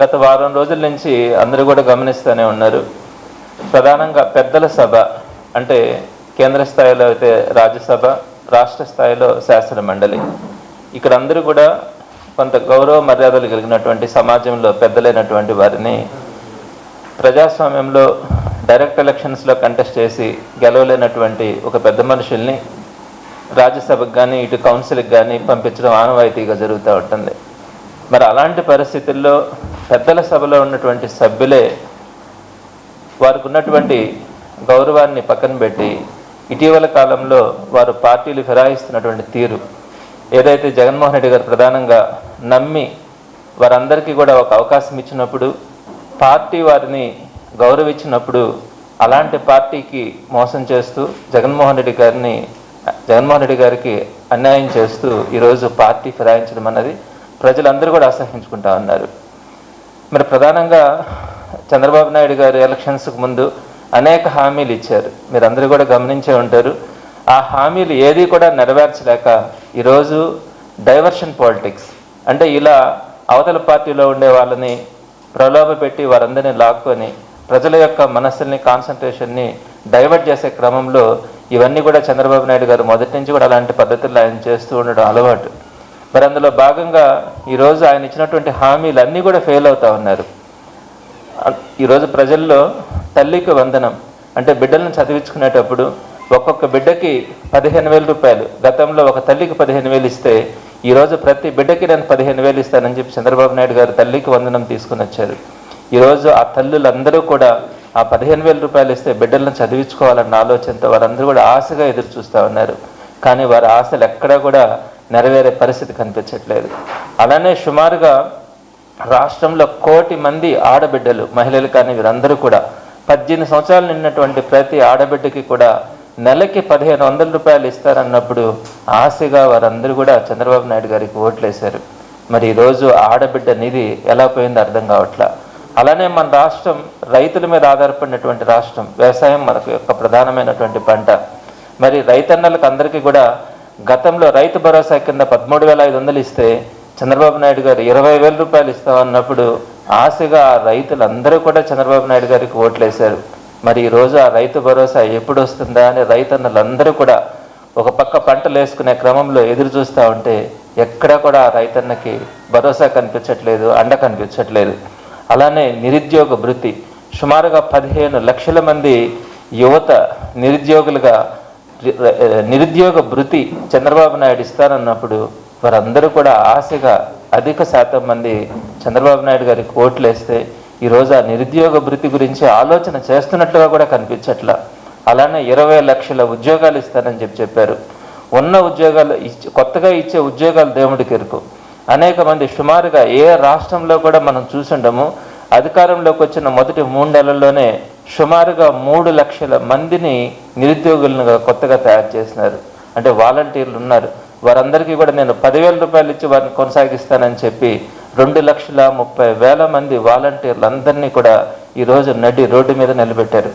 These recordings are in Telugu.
గత వారం రోజుల నుంచి అందరూ కూడా గమనిస్తూనే ఉన్నారు. ప్రధానంగా పెద్దల సభ అంటే కేంద్ర స్థాయిలో అయితే రాజ్యసభ రాష్ట్ర స్థాయిలో శాసన మండలి. ఇక్కడ అందరూ కూడా కొంత గౌరవ మర్యాదలు కలిగినటువంటి సమాజంలో పెద్దలైనటువంటి వారిని ప్రజాస్వామ్యంలో డైరెక్ట్ ఎలక్షన్స్లో కంటెస్ట్ చేసి గెలవలేనటువంటి ఒక పెద్ద మనుషుల్ని రాజ్యసభకు కానీ ఇటు కౌన్సిల్కి కానీ పంపించడం ఆనవాయితీగా జరుగుతూ ఉంటుంది. మరి అలాంటి పరిస్థితుల్లో పెద్దల సభలో ఉన్నటువంటి సభ్యులే వారికి ఉన్నటువంటి గౌరవాన్ని పక్కన పెట్టి ఇటీవల కాలంలో వారు పార్టీలు ఫిరాయిస్తున్నటువంటి తీరు ఏదైతే జగన్మోహన్ రెడ్డి గారు ప్రధానంగా నమ్మి వారందరికీ కూడా ఒక అవకాశం ఇచ్చినప్పుడు పార్టీ వారిని గౌరవించినప్పుడు అలాంటి పార్టీకి మోసం చేస్తూ జగన్మోహన్ రెడ్డి గారిని జగన్మోహన్ రెడ్డి గారికి అన్యాయం చేస్తూ ఈరోజు పార్టీ ఫిరాయించడం అన్నది ప్రజలందరూ కూడా అసహించుకుంటా ఉన్నారు. మరి ప్రధానంగా చంద్రబాబు నాయుడు గారు ఎలక్షన్స్కి ముందు అనేక హామీలు ఇచ్చారు. మీరు అందరూ కూడా గమనించే ఉంటారు. ఆ హామీలు ఏది కూడా నెరవేర్చలేక ఈరోజు డైవర్షన్ పాలిటిక్స్ అంటే ఇలా అవతల పార్టీలో ఉండే వాళ్ళని ప్రలోభ పెట్టి వారందరినీ లాక్కొని ప్రజల యొక్క మనస్సుల్ని కాన్సన్ట్రేషన్ని డైవర్ట్ చేసే క్రమంలో ఇవన్నీ కూడా చంద్రబాబు నాయుడు గారు మొదటి నుంచి కూడా అలాంటి పద్ధతుల్లో ఆయన చేస్తూ ఉండడం అలవాటు. మరి అందులో భాగంగా ఈరోజు ఆయన ఇచ్చినటువంటి హామీలు అన్నీ కూడా ఫెయిల్ అవుతా ఉన్నారు. ఈరోజు ప్రజల్లో తల్లికి వందనం అంటే బిడ్డలను చదివించుకునేటప్పుడు ఒక్కొక్క బిడ్డకి పదిహేను వేల రూపాయలు గతంలో ఒక తల్లికి పదిహేను వేలు ఇస్తే ఈరోజు ప్రతి బిడ్డకి నేను పదిహేను వేలు ఇస్తానని చెప్పి చంద్రబాబు నాయుడు గారు తల్లికి వందనం తీసుకుని వచ్చారు. ఈరోజు ఆ తల్లులందరూ కూడా ఆ పదిహేను వేల రూపాయలు ఇస్తే బిడ్డలను చదివించుకోవాలన్న ఆలోచనతో వారందరూ కూడా ఆశగా ఎదురు చూస్తూ ఉన్నారు. కానీ వారి ఆశలు ఎక్కడా కూడా నెరవేరే పరిస్థితి కనిపించట్లేదు. అలానే సుమారుగా రాష్ట్రంలో కోటి మంది ఆడబిడ్డలు మహిళలు కానీ వీరందరూ కూడా పద్దెనిమిది సంవత్సరాలు నిన్నటువంటి ప్రతి ఆడబిడ్డకి కూడా నెలకి పదిహేను వందల రూపాయలు ఇస్తారన్నప్పుడు ఆశగా వారందరూ కూడా చంద్రబాబు నాయుడు గారికి ఓట్లేశారు. మరి ఈరోజు ఆడబిడ్డ నిధి ఎలా పోయిందో అర్థం కావట్లా? అలానే మన రాష్ట్రం రైతుల మీద ఆధారపడినటువంటి రాష్ట్రం వ్యవసాయం మనకు యొక్క ప్రధానమైనటువంటి పంట. మరి రైతన్నలకు అందరికీ కూడా గతంలో రైతు భరోసా కింద పదమూడు వేల ఐదు వందలు ఇస్తే చంద్రబాబు నాయుడు గారు ఇరవై వేల రూపాయలు ఇస్తామన్నప్పుడు ఆశగా ఆ రైతులందరూ కూడా చంద్రబాబు నాయుడు గారికి ఓట్లేశారు. మరి ఈరోజు ఆ రైతు భరోసా ఎప్పుడు వస్తుందా అని రైతన్నలందరూ కూడా ఒక పక్క పంటలు వేసుకునే క్రమంలో ఎదురు చూస్తూ ఉంటే ఎక్కడా కూడా ఆ రైతన్నకి భరోసా కనిపించట్లేదు అండ కనిపించట్లేదు. అలానే నిరుద్యోగ భృతి సుమారుగా పదిహేను లక్షల మంది యువత నిరుద్యోగులుగా నిరుద్యోగ భృతి చంద్రబాబు నాయుడు ఇస్తానన్నప్పుడు వారందరూ కూడా ఆశగా అధిక శాతం మంది చంద్రబాబు నాయుడు గారికి ఓట్లు వేస్తే ఈరోజు ఆ నిరుద్యోగ భృతి గురించి ఆలోచన చేస్తున్నట్లుగా కూడా కనిపించట్లా. అలానే ఇరవై లక్షల ఉద్యోగాలు ఇస్తానని చెప్పి చెప్పారు. ఉన్న ఉద్యోగాలు ఇచ్చి కొత్తగా ఇచ్చే ఉద్యోగాలు దేవుడికి ఎరుకు అనేక మంది సుమారుగా ఏ రాష్ట్రంలో కూడా మనం చూసుండము అధికారంలోకి వచ్చిన మొదటి మూడు నెలల్లోనే సుమారుగా మూడు లక్షల మందిని నిరుద్యోగులను కొత్తగా తయారు చేసినారు. అంటే వాలంటీర్లు ఉన్నారు. వారందరికీ కూడా నేను పదివేల రూపాయలు ఇచ్చి వారిని కొనసాగిస్తానని చెప్పి రెండు లక్షల ముప్పై వేల మంది వాలంటీర్లు అందరినీ కూడా ఈరోజు నడి రోడ్డు మీద నిలబెట్టారు.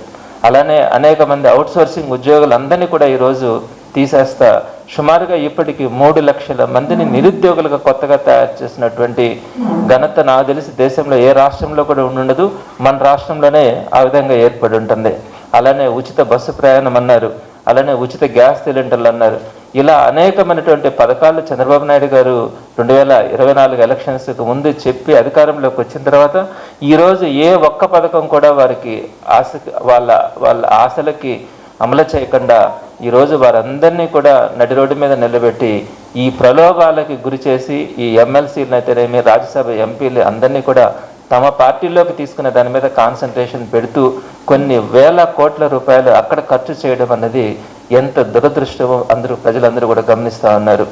అలానే అనేక మంది అవుట్సోర్సింగ్ ఉద్యోగులందరినీ కూడా ఈరోజు తీసేస్తా సుమారుగా ఇప్పటికి మూడు లక్షల మందిని నిరుద్యోగులుగా కొత్తగా తయారు చేసినటువంటి ఘనత నాకు తెలిసి దేశంలో ఏ రాష్ట్రంలో కూడా ఉండదు మన రాష్ట్రంలోనే ఆ విధంగా ఏర్పడి ఉంటుంది. అలానే ఉచిత బస్సు ప్రయాణం అన్నారు అలానే ఉచిత గ్యాస్ సిలిండర్లు అన్నారు. ఇలా అనేకమైనటువంటి పథకాలు చంద్రబాబు నాయుడు గారు రెండు వేల ఇరవై నాలుగు ఎలక్షన్స్కి ముందు చెప్పి అధికారంలోకి వచ్చిన తర్వాత ఈరోజు ఏ ఒక్క పథకం కూడా వారికి ఆశ వాళ్ళ వాళ్ళ ఆశలకి అమలు చేయకుండా ఈరోజు వారందరినీ కూడా నడి రోడ్డు మీద నిలబెట్టి ఈ ప్రలోభాలకి గురి చేసి ఈ ఎమ్మెల్సీలను అయితేనేమి రాజ్యసభ ఎంపీలు అందరినీ కూడా తమ పార్టీలోకి తీసుకునే దాని మీద కాన్సన్ట్రేషన్ పెడుతూ కొన్ని వేల కోట్ల రూపాయలు అక్కడ ఖర్చు చేయడం అన్నది ఎంత దురదృష్టమో అందరూ ప్రజలందరూ కూడా గమనిస్తా ఉన్నారు.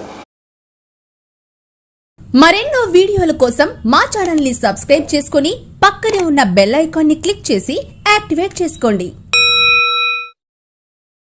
మరెన్నో వీడియోల కోసం మా ఛానల్ని సబ్స్క్రైబ్ చేసుకుని పక్కనే ఉన్న బెల్ ఐకాన్ని క్లిక్ చేసి యాక్టివేట్ చేసుకోండి.